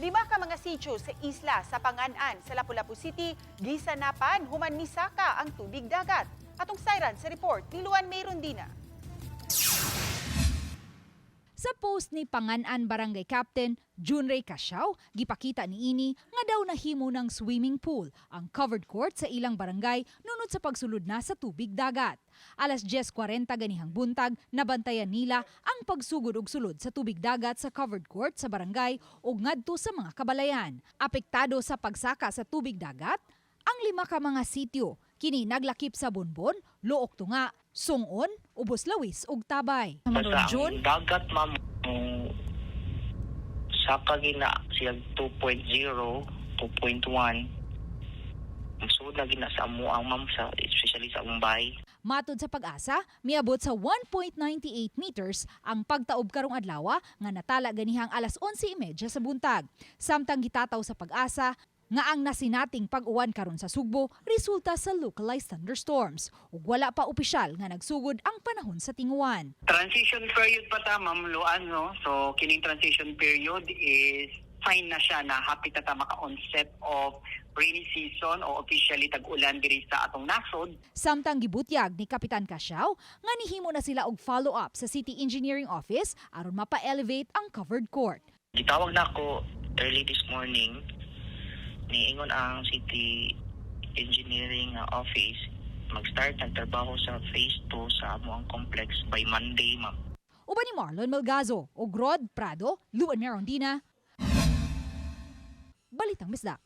Lima ka mga sityo sa isla sa Panganan sa Lapu-Lapu City, gisanapan human misaka ang tubig dagat. Atong siren sa report ni Luan May Rondina. Post ni Panganan Barangay Captain Junray Casyaw, gipakita ni ini nga daw nahimo ng swimming pool ang covered court sa ilang barangay nunod sa pagsulod na sa tubig dagat. Alas 10.40 ganihang buntag, nabantayan nila ang pagsugod og sulod sa tubig dagat sa covered court sa barangay ug ngadto sa mga kabalayan. Apektado sa pagsaka sa tubig dagat ang lima ka mga sityo kini naglakip sa Bonbon, Luok Tunga, Sungon, Ubos Lawis ug Tabay. Ang dagat ma'am sa kagina siya 2.0, 2.1 Masud na gina sa amo ang ma'am sa especially sa Umbay. Matod sa pag-asa, miabot sa 1.98 meters ang pagtaob karong adlaw nga natala ganihang alas 11:30 sa buntag. Samtang gitataw sa pag-asa nga ang nasinating pag-uwan karon sa Sugbo resulta sa localized thunderstorms ug wala pa opisyal nga nagsugod ang panahon sa tinguan. Transition period pa ta, Ma'am Luan, no? So, kining transition period is fine na siya na happy ta ta maka-onset of rainy season o officially tag-ulan diri sa atong nasod. Samtang gibutyag ni Kapitan Kasyaw nga nihimo na sila og follow-up sa City Engineering Office aron mapa-elevate ang covered court. Gitawag na ako early this morning niingon ang city engineering office mag-start ang trabaho sa phase 2 sa amo ang complex by Monday ma'am. Uban ni Marlon Melgazo, og Rod Prado, Luan Merondina. Balitang Misda.